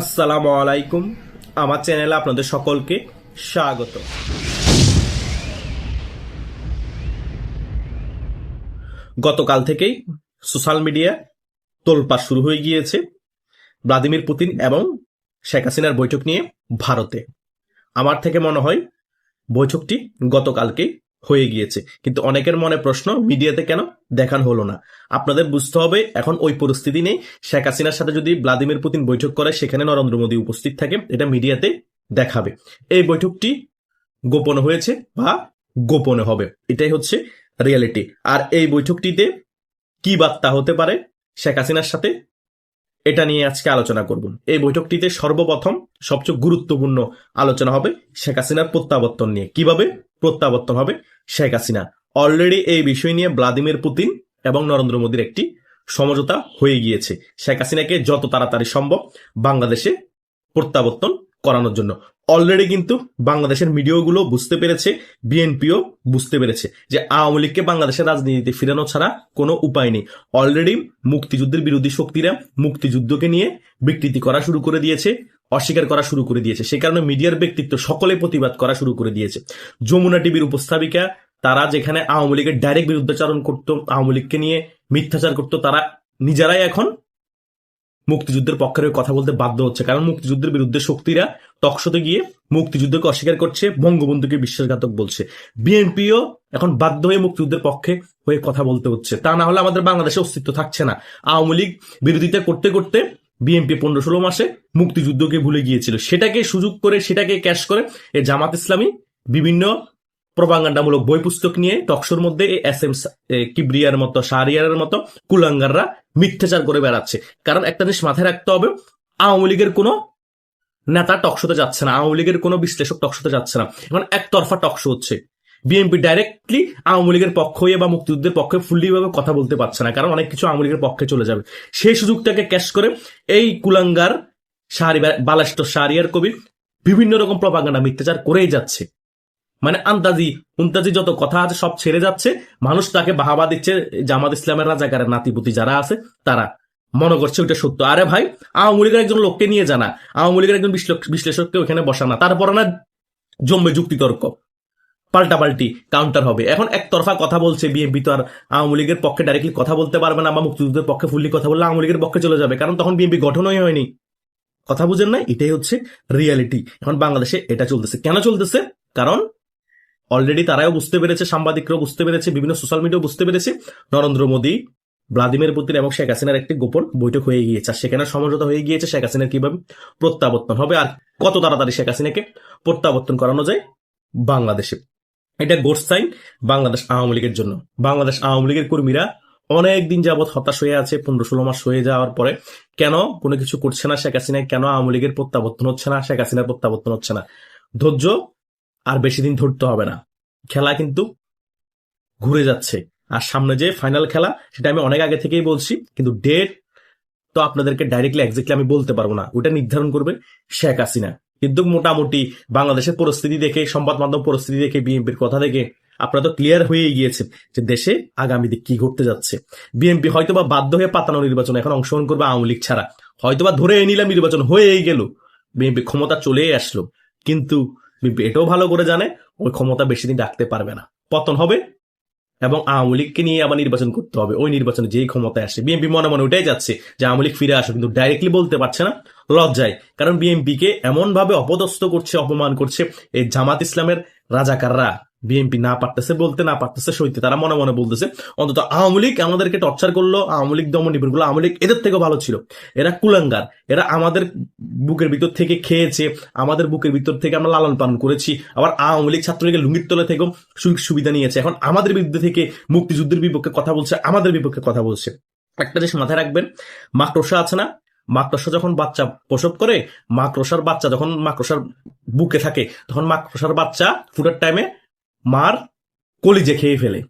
আসসালামু আলাইকুম। আমার চ্যানেলে আপনাদের সকলকে স্বাগত। গতকাল থেকেই সোশ্যাল মিডিয়া তোলপাড় শুরু হয়ে গিয়েছে ভ্লাদিমির পুতিন এবং শেখ হাসিনার বৈঠক নিয়ে ভারতে। আমার থেকে মনে হয় বৈঠকটি গতকালকে হয়ে গিয়েছে। কিন্তু অনেকের মনে প্রশ্ন, মিডিয়াতে কেন? দেখানো হলো না। আপনাদের বুঝতে হবে, এখন ওই পরিস্থিতি নেই। শেখ হাসিনার সাথে যদি ভ্লাদিমির পুতিন বৈঠক করে, সেখানে নরেন্দ্র মোদী উপস্থিত থাকে এটা মিডিয়াতে দেখাবে। এই বৈঠকটি গোপন হয়েছে বা গোপনে হবে, এটাই হচ্ছে রিয়ালিটি আর এই বৈঠকটিতে কি বার্তা হতে পারে শেখ হাসিনার সাথে? এটা নিয়ে আজকে আলোচনা করব। এই বৈঠকটিতে সর্বপ্রথম সবচেয়ে গুরুত্বপূর্ণ আলোচনা হবে শেখ হাসিনার প্রত্যাবর্তন নিয়ে। কীভাবে প্রত্যাবর্তন হবে? শেখ হাসিনা অলরেডি এই বিষয় নিয়ে ভ্লাদিমির পুতিন এবং নরেন্দ্র মোদীর একটি সমঝোতা হয়ে গিয়েছে। শেখ হাসিনাকে যত তাড়াতাড়ি সম্ভব বাংলাদেশে প্রত্যাবর্তন করানোর জন্য। অলরেডি কিন্তু বাংলাদেশের মিডিয়াগুলো বুঝতে পেরেছে বিএনপিও বুঝতে পেরেছে যে আওয়ামী লীগকে বাংলাদেশের রাজনীতিতে ফিরানো ছাড়া কোনো উপায় নেই। অলরেডি মুক্তিযুদ্ধের বিরোধী শক্তিরা মুক্তিযুদ্ধকে নিয়ে বিকৃতি করা শুরু করে দিয়েছে, অস্বীকার করা শুরু করে দিয়েছে। সে কারণে মিডিয়ার ব্যক্তিত্ব সকলে প্রতিবাদ করা শুরু করে দিয়েছে। যমুনা টিভির উপস্থাপিকা, তারা যেখানে আওয়ামী লীগের ডাইরেক্ট বিরুদ্ধাচারণ করতো, আওয়ামী লীগকে নিয়ে মিথ্যাচার করতো, তারা নিজেরাই এখন মুক্তিযুদ্ধের পক্ষের হয়ে কথা বলতে বাধ্য হচ্ছে। কারণ মুক্তিযুদ্ধের বিরুদ্ধে শক্তিরা টকশোতে গিয়ে মুক্তিযুদ্ধকে অস্বীকার করছে, বঙ্গবন্ধুকে বিশ্বাসঘাতক বলছে। বিএনপিও এখন বাধ্য হয়ে মুক্তিযুদ্ধের পক্ষে হয়ে কথা বলতে হচ্ছে। তা না হলে আমাদের বাংলাদেশে অস্তিত্ব থাকছে না। আওয়ামী লীগ বিরোধিতা করতে করতে বিএনপি পনেরো ষোলো মাসে মুক্তিযুদ্ধকে ভুলে গিয়েছিল। সেটাকে সুযোগ করে, সেটাকে ক্যাশ করে জামাত ইসলামী বিভিন্ন প্রপাগান্ডামূলক বই পুস্তক নিয়ে টকশোর মধ্যে এস এম কিবরিয়ার মতো, শাহরিয়ারের মতো কুলাঙ্গাররা মিথ্যাচার করে বেড়াচ্ছে। কারণ একটা জিনিস মাথায় রাখতে হবে, আওয়ামী লীগের কোনো নেতা টকশোতে যাচ্ছে না, আওয়ামী লীগের কোনো বিশ্লেষক টকশোতে যাচ্ছে না। এখন একতরফা টকশো হচ্ছে। বিএনপি ডাইরেক্টলি আওয়ামী লীগের পক্ষ হয়ে বা মুক্তিযুদ্ধের পক্ষে ফুল্লি ভাবে কথা বলতে পারছে না, কারণ অনেক কিছু আওয়ামী লীগের পক্ষে চলে যাবে। সেই সুযোগটাকে ক্যাশ করে এই কুলাঙ্গার শাহরি বালাষ্ট শাহরিয়ার কবির বিভিন্ন রকম প্রপাগান্ডা মিথ্যাচার করেই যাচ্ছে। মানে আন্দাজি উন্তাজি যত কথা আছে সব ছেড়ে যাচ্ছে, মানুষ তাকে বাহাবা দিচ্ছে, জামাত ইসলামের রাজাকারের নাতিপুতি যারা আছে, তারা। মনে করছে ওইটা সত্য। আরে ভাই, আওয়ামী লীগের একজন লোককে নিয়ে জানা আওয়ামী লীগের একজন বিশ্লেষক- বিশ্লেষককে ওখানে বসানা, তারপরে না জমবে যুক্তিতর্ক। পাল্টাপাল্টি কাউন্টার হবে। এখন একতরফা কথা বলছে বিএনপি তো আর আওয়ামী লীগের পক্ষে ডাইরেক্টলি কথা বলতে পারবে না, বা মুক্তিযুদ্ধের পক্ষে ফুললি কথা বললে আওয়ামী লীগের পক্ষে চলে যাবে, কারণ তখন বিএনপি গঠনই হয়নি। কথা বুঝেন না এটাই হচ্ছে রিয়ালিটি এখন বাংলাদেশে এটা চলতেছে। কেন চলতেছে? কারণ অলরেডি তারাও বুঝতে পেরেছে, সাংবাদিকরাও বুঝতে পেরেছে, বিভিন্ন সোশ্যাল মিডিয়াও বুঝতে পেরেছে। নরেন্দ্র মোদী ভ্লাদিমির পুতিন এবং শেখ হাসিনার একটি গোপন বৈঠক হয়ে গিয়েছে। আর সেখানে সমঝোতা হয়ে গিয়েছে শেখ হাসিনার কীভাবে প্রত্যাবর্তন হবে আর কত তাড়াতাড়ি শেখ হাসিনাকে প্রত্যাবর্তন করানো যায় বাংলাদেশে। এটা গোড সাইন বাংলাদেশ আওয়ামী লীগের জন্য। বাংলাদেশ আওয়ামী লীগের কর্মীরা অনেক দিন যাবৎ হতাশ হয়ে আছে, পনেরো ষোলো মাস হয়ে যাওয়ার পরে। কেন? কোনো কিছু করছে না শেখ হাসিনা কেন আওয়ামী লীগের প্রত্যাবর্তন হচ্ছে না? শেখ হাসিনার প্রত্যাবর্তন হচ্ছে না। ধৈর্য আর বেশি দিন ধরতে হবে না। খেলা কিন্তু ঘুরে যাচ্ছে। আর সামনে যে ফাইনাল খেলা, সেটা আমি অনেক আগে থেকেই বলছি, কিন্তু ডেট তো আপনাদেরকে ডাইরেক্টলি এক্স্যাক্টলি আমি বলতে পারব না। ওটা নির্ধারণ করবে শেখ হাসিনা। কিন্তু মোটামুটি বাংলাদেশের পরিস্থিতি দেখে, সংবাদ মাধ্যম পরিস্থিতি দেখে, বিএনপির কথা দেখে আপনারা তো ক্লিয়ার হয়ে গিয়েছে যে দেশে আগামী দিক কি ঘটতে যাচ্ছে। বিএনপি হয়তোবা বাধ্য হয়ে পাতানো নির্বাচন এখন অংশগ্রহণ করবে আওয়ামী লীগ ছাড়া। হয়তোবা ধরে নিলাম নির্বাচন হয়েই গেল। বিএনপি ক্ষমতা চলেই আসলো। কিন্তু বিএনপি এটাও ভালো করে জানে, ওই ক্ষমতা বেশি দিন রাখতে পারবে না। পতন হবে এবং আওয়ামী লীগকে নিয়ে আবার নির্বাচন করতে হবে। ওই নির্বাচনে যেই ক্ষমতায় আসে, বিএনপি মনে মনে ওটাই যাচ্ছে যে আওয়ামী লীগ ফিরে আসে কিন্তু ডাইরেক্টলি বলতে পারছে না, লজ্জায়। কারণ বিএনপিকে এমনভাবে অপদস্থ করছে, অপমান করছে এই জামাত ইসলামের রাজাকাররা। বিএনপি না পারতেছে, বলতে না পারতেছে, সইতে। তারা মনে মনে বলতেছে, অন্তত আওয়ামী লীগ আমাদেরকে টর্চার করল, আওয়ামী লীগ দমন করল, আওয়ামী লীগ এদের থেকেও ভালো ছিল। এরা কুলাঙ্গার, এরা আমাদের বুকের ভিতর থেকে খেয়েছে, আমাদের বুকের ভিতর থেকে আমরা লালন পালন করেছি, আবার আওয়ামী লীগ ছাত্রলীগের লুঙ্গির তলে থেকেও সুযোগ সুবিধা নিয়েছে। এখন আমাদের বিরুদ্ধে থেকে মুক্তিযুদ্ধের বিপক্ষে কথা বলছে, আমাদের বিপক্ষে কথা বলছে। একটা জিনিস মাথায় রাখবেন, মাকড়সা আছে না? মাকড়সা যখন বাচ্চা প্রসব করে, মাকড়সার বাচ্চা যখন মাকড়সার বুকে থাকে, তখন মাকড়সার বাচ্চা ফুটার টাইমে মার কলিজে খেয়ে ফেলে।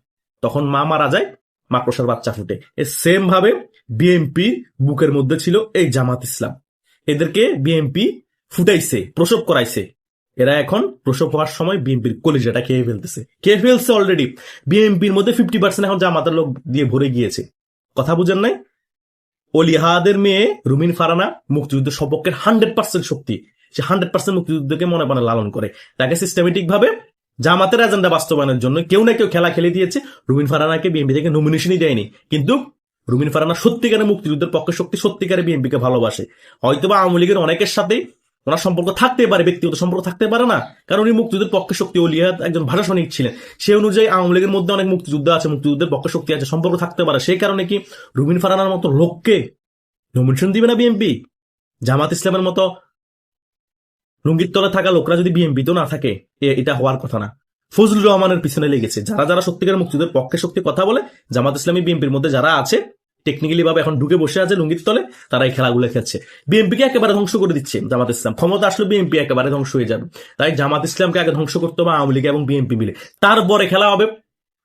তখন মা মারা যায় মাকড়সার বাচ্চা ফুটে। সেম ভাবে বিএমপি বুকের মধ্যে ছিল এই জামাত ইসলাম। এদেরকে বিএমপি ফুটাইছে, প্রসব করাইছে। এরা এখন প্রসব হওয়ার সময় বিএনপির কলিজাটা খেয়ে ফেলতেছে। খেয়ে ফেলছে অলরেডি বিএনপির মধ্যে ফিফটি পার্সেন্ট এখন জামাতের লোক দিয়ে ভরে গিয়েছে। কথা বুঝেন নাই? অলিহাদের মেয়ে রুমিন ফারানা মুক্তিযুদ্ধের সপক্ষের হান্ড্রেড পার্সেন্ট শক্তি। সে হান্ড্রেড পার্সেন্ট মুক্তিযুদ্ধকে মনে মনে লালন করে। তাকে সিস্টেমেটিক ভাবে জামাতের এজেন্ডা বাস্তবায়নের জন্য কেউ না কেউ খেলা খেলে দিয়েছে। রুমিন ফারানাকে বিএনপি থেকে নমিনেশনই দেয়নি। কিন্তু রুমিন ফারানা সত্যিকারের মুক্তিযুদ্ধের পক্ষে শক্তি সত্যিকারে বিএনপিকে ভালোবাসে। হয়তোবা আওয়ামী লীগের অনেকের সাথেই ওনার সম্পর্ক থাকতে পারে, ব্যক্তিগত সম্পর্ক থাকতে পারে না, কারণ উনি মুক্তিযুদ্ধের পক্ষে শক্তি অলিয়াদ একজন ভাষা সৈনিক ছিলেন। সে অনুযায়ী আওয়ামী লীগের মধ্যে অনেক মুক্তিযুদ্ধ আছে, মুক্তিযুদ্ধের পক্ষে শক্তি আছে, সম্পর্ক থাকতে পারে। সেই কারণে কি রুবিন ফারানার মতো লোককে নমিনেশন দিবে না বিএনপি জামাত ইসলামের মতো লুঙ্গির তলে থাকা লোকরা যদি বিএনপি তো না থাকে এটা হওয়ার কথা না। ফজলুর রহমানের পিছনে লেগেছে। যারা যারা সত্যিকার মুক্তিযুদ্ধের পক্ষে শক্তি কথা বলে, জামাত ইসলামী বিএনপির মধ্যে যারা আছে টেকনিক্যালি ভাবে এখন ঢুকে বসে আছে লুঙ্গির তলে, তারা এই খেলাগুলো খেলছে। বিএনপিকে একেবারে ধ্বংস করে দিচ্ছে জামাত ইসলাম। ক্ষমতা আসলে বিএনপি একেবারে ধ্বংস হয়ে যাবে। তাই জামাত ইসলামকে আগে ধ্বংস করতে হবে আওয়ামী লীগ এবং বিএনপি মিলে। তারপরে খেলা হবে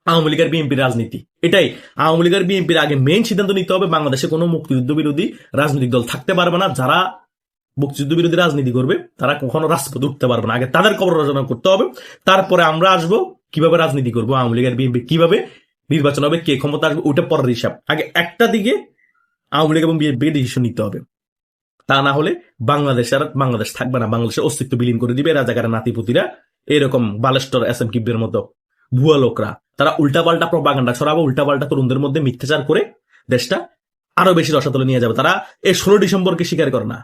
আওয়ামী লীগের বিএনপির রাজনীতি। এটাই। আওয়ামী লীগের বিএনপির আগে মেইন সিদ্ধান্ত নিতে হবে বাংলাদেশে কোনো মুক্তিযুদ্ধ বিরোধী রাজনৈতিক দল থাকতে পারবে না। যারা মুক্তিযুদ্ধ বিরোধী রাজনীতি করবে, তারা কখনো রাজপথে উঠতে পারবে না। আগে তাদের কবর রচনা করতে হবে, তারপরে আমরা আসব কীভাবে রাজনীতি করব, আওয়ামী লীগের বিএনপি কীভাবে নির্বাচন হবে, কে ক্ষমতা আসবে ওটা পরের হিসাব। আগে একটা দিকে আওয়ামী লীগ এবং বিএনপিকে ডিসিশন নিতে হবে। তা না হলে বাংলাদেশ আর বাংলাদেশ থাকবে না। বাংলাদেশের অস্তিত্ব বিলীন করে দিবে, রাজাকারের নাতিপুতিরা, এরকম বালেস্টর এস এম কিবের মতো ভুয়া লোকরা। তারা উল্টাপাল্টা প্রপাগান্ডা ছড়াবো, উল্টাপাল্টা তরুণদের মধ্যে মিথ্যাচার করে দেশটা আরও বেশি রসাতলে নিয়ে যাবে। তারা এই ষোলো ডিসেম্বরকে স্বীকার করে না।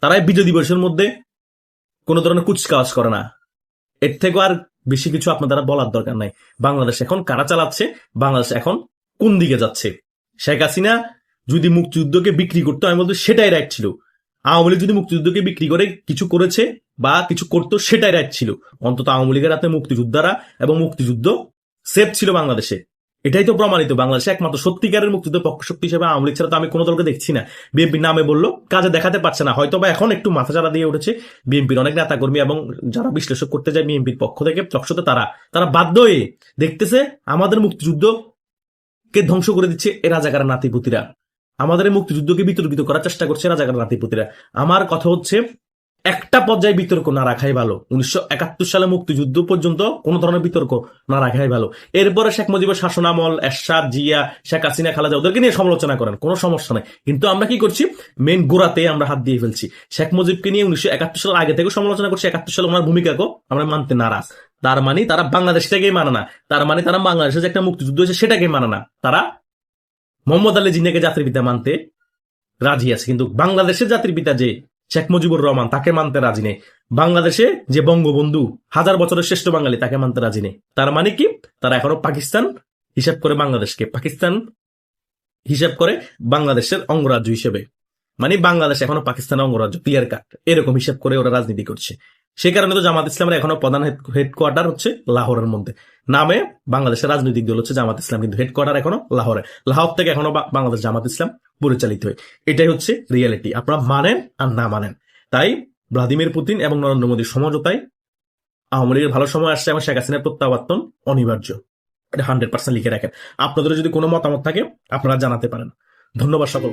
তারা এই বিজয় দিবসের মধ্যে কোনো ধরনের কুচকাওয়াজ করে না। এর থেকে আর বেশি কিছু আপনার বলার দরকার নাই। বাংলাদেশ এখন কারা চালাচ্ছে? বাংলাদেশ এখন কোন দিকে যাচ্ছে? শেখ হাসিনা যদি মুক্তিযুদ্ধকে বিক্রি করতো, আমি বলতো সেটাই রাইট ছিল। আওয়ামী লীগ যদি মুক্তিযুদ্ধকে বিক্রি করে কিছু করেছে বা কিছু করতো, সেটাই রাইট ছিল। অন্তত আওয়ামী লীগের হাতে মুক্তিযোদ্ধারা এবং মুক্তিযুদ্ধ সেফ ছিল বাংলাদেশে। এটাই তো প্রমাণিত, বাংলাদেশে একমাত্র সত্যিকারের মুক্তিযুদ্ধ পক্ষ শক্তি হিসেবে আওয়ামী লীগ ছাড়া তো আমি কোনো দলকে দেখছি না। বিএনপির নামে বলল, কাজে দেখাতে পারছে না। হয়তো বা এখন একটু মাথা চারা দিয়ে উঠেছে বিএনপির অনেক নেতাকর্মী এবং যারা বিশ্লেষক করতে যায় বিএনপির পক্ষ থেকে চকশতে তারা তারা বাধ্য হয়ে দেখতেছে আমাদের মুক্তিযুদ্ধ কে ধ্বংস করে দিচ্ছে এ রাজাকার নাতিপুতিরা। আমাদের মুক্তিযুদ্ধকে বিতর্কিত করার চেষ্টা করছে রাজাকার নাতিপুতিরা। আমার কথা হচ্ছে একটা পর্যায়ে বিতর্ক না রাখাই ভালো। উনিশশো একাত্তর সালে মুক্তিযুদ্ধ পর্যন্ত কোন ধরনের বিতর্ক না রাখাই ভালো। এরপরে শেখ মুজিবের শাসনামল, এরশাদ, জিয়া, শেখ হাসিনা খালাজা ওদেরকে নিয়ে সমালোচনা করেন। কোনো সমস্যা নাই। কিন্তু আমরা কি করছি? মেন গোড়াতে আমরা হাত দিয়ে ফেলছি। শেখ মুজিবকে নিয়ে উনিশশো একাত্তর সাল আগে থেকে সমালোচনা করছি। একাত্তর সালে ওনার ভূমিকাকে আমরা মানতে নারাজ। তার মানে তারা বাংলাদেশ থেকেই মানে না। তার মানে তারা বাংলাদেশে যে একটা মুক্তিযুদ্ধ হয়েছে সেটাকে মানে না। তারা মোহাম্মদ আলী জিন্নাকে জাতির পিতা মানতে রাজি আছে। কিন্তু বাংলাদেশের জাতির পিতা যে শেখ মুজিবুর রহমান, তাকে মানতে রাজি নেই। বাংলাদেশে যে বঙ্গবন্ধু, হাজার বছরের শ্রেষ্ঠ বাঙালি, তাকে মানতে রাজি নেই। তার মানে কি? তারা এখনও পাকিস্তান হিসাব করে বাংলাদেশকে, পাকিস্তান হিসাব করে বাংলাদেশের অঙ্গরাজ্য হিসেবে। মানে বাংলাদেশ এখনও পাকিস্তানের অঙ্গরাজ্য ক্লিয়ার কাট এরকম হিসাব করে ওরা রাজনীতি করছে। সে কারণে তো জামাত ইসলামের এখনও প্রধান হেডকোয়ার্টার হচ্ছে লাহোরের মধ্যে। নামে বাংলাদেশের রাজনৈতিক দল হচ্ছে জামাত ইসলাম, কিন্তু হেডকোয়ার্টার এখনও লাহোরে। লাহোর থেকে এখনও বাংলাদেশ জামাত ইসলাম পরিচালিত হয়। এটাই হচ্ছে রিয়ালিটি আপনারা মানেন আর না মানেন। তাই ভ্লাদিমির পুতিন এবং নরেন্দ্র মোদীর সমঝোতায় আওয়ামী লীগের ভালো সময় আসছে এবং শেখ হাসিনার প্রত্যাবর্তন অনিবার্য। এটা হান্ড্রেড পার্সেন্ট লিখে রাখেন। আপনাদের যদি কোনো মতামত থাকে, আপনারা জানাতে পারেন। ধন্যবাদ সকল